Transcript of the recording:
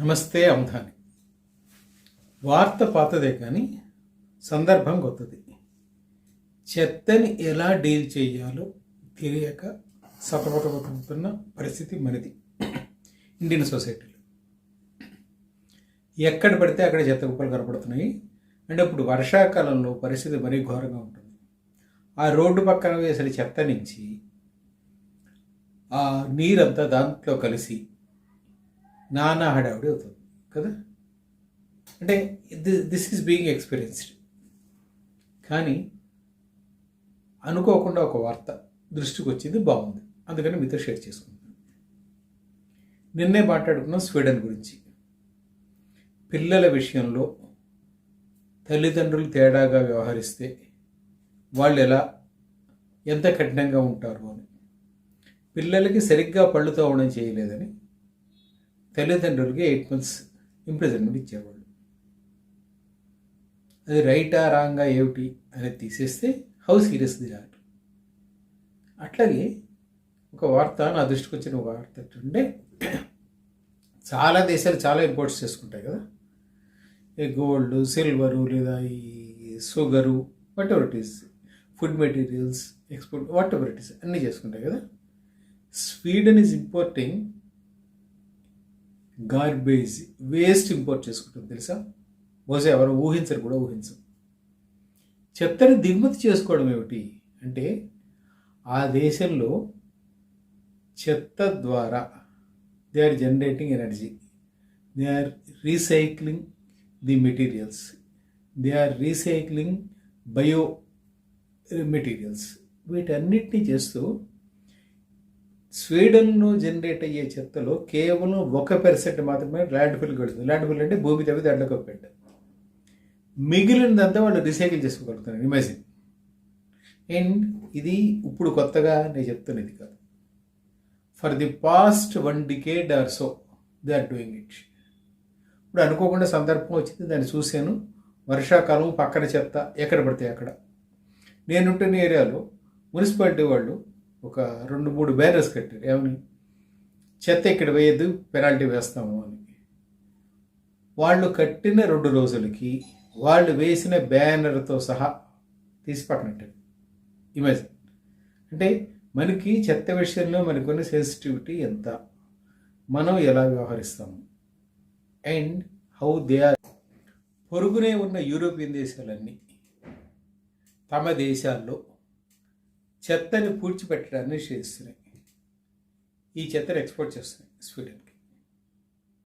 నమస్తే అవధాని వార్త పాతదే కానీ సందర్భం కొత్తది. చెత్తని ఎలా డీల్ చేయాలో తెలియక సతమతమవుతున్న పరిస్థితి మనది. ఇండియన్ సొసైటీలో. ఎక్కడ పడితే అక్కడ చెత్త కుప్పలు కనపడుతున్నాయి. అంటే ఇప్పుడు వర్షాకాలంలో పరిస్థితి మరీ ఘోరంగా ఉంటుంది. ఆ రోడ్డు పక్కన వేసిన చెత్త నుంచి ఆ నీరంతా దాంట్లో కలిసి నానా హడావిడి అవుతుంది కదా? అంటే దిస్ ఈజ్ బీయింగ్ ఎక్స్పీరియన్స్డ్ కానీ అనుకోకుండా ఒక వార్త దృష్టికి వచ్చింది బాగుంది. అందుకని మీతో షేర్ చేసుకుంటాను నిన్నే మాట్లాడుకున్నాం స్వీడన్ గురించి. పిల్లల విషయంలో తల్లిదండ్రులు తేడాగా వ్యవహరిస్తే వాళ్ళు ఎలా ఎంత కఠినంగా ఉంటారు అని. పిల్లలకి సరిగ్గా పళ్ళు తోవడం చేయలేదని తల్లిదండ్రులకి ఎయిట్ మంత్స్ ఇంప్రిజన్మెంట్ ఇచ్చేవాళ్ళు. అది రైటా రాంగా ఏమిటి అనేది తీసేస్తే హౌ సీరియస్ ది ఆర్ అట్లాగే ఒక వార్త నా దృష్టికి వచ్చిన ఒక వార్త ఏంటంటే చాలా దేశాలు చాలా ఇంపోర్ట్స్ చేసుకుంటాయి కదా. ఈ గోల్డ్ సిల్వరు లేదా ఈ sugar whatever it is food materials export whatever it is అన్నీ చేసుకుంటాయి కదా. Sweden is importing garbage waste import చేసుకుంటుంది తెలుసా? బహుశా ఎవరు ఊహించరు కూడా ఊహించరు. చెత్తని దిగుమతి చేసుకోవడం ఏమిటి అంటే ఆ దేశంలో చెత్త ద్వారా they are generating energy they are recycling the materials they are recycling bio materials వీటన్నిటినీ చేస్తూ స్వీడన్లో జనరేట్ అయ్యే చెత్తలో కేవలం ఒక పర్సెంట్ మాత్రమే ల్యాండ్ ఫిల్కి వెళుతుంది ల్యాండ్ ఫిల్ అంటే భూమి తవ్వి దాంట్లో మిగిలినదంతా వాళ్ళు రీసైకిల్ చేసుకోగలుగుతున్నారు. ఇమాజిన్. అండ్ ఇది ఇప్పుడు కొత్తగా నేను చెప్తున్నది కాదు. For the past one decade or so they are doing it. ఇప్పుడు అనుకోకుండా సందర్భం వచ్చింది దాన్ని చూశాను. వర్షాకాలం పక్కన చెత్త ఎక్కడ పడితే అక్కడ. నేనుంటున్న ఏరియాలో మున్సిపాలిటీ వాళ్ళు ఒక రెండు మూడు బ్యానర్స్ కట్టారు. ఏమని? చెత్త ఇక్కడ వేయద్దు పెనాల్టీ వేస్తాము అని. వాళ్ళు కట్టిన రెండు రోజులకి వాళ్ళు వేసిన బ్యానర్తో సహా తీసి పక్కనట్టారు అంటే మనకి చెత్త విషయంలో మనకున్న సెన్సిటివిటీ ఎంత? మనం ఎలా వ్యవహరిస్తాము? అండ్ హౌ దే ఆర్ పొరుగునే ఉన్న యూరోపియన్ దేశాలన్నీ తమ దేశాల్లో చెత్తని పూడ్చిపెట్టడాన్ని చేస్తున్నాయి ఈ చెత్తను ఎక్స్పోర్ట్ చేస్తున్నాయి స్వీడన్కి.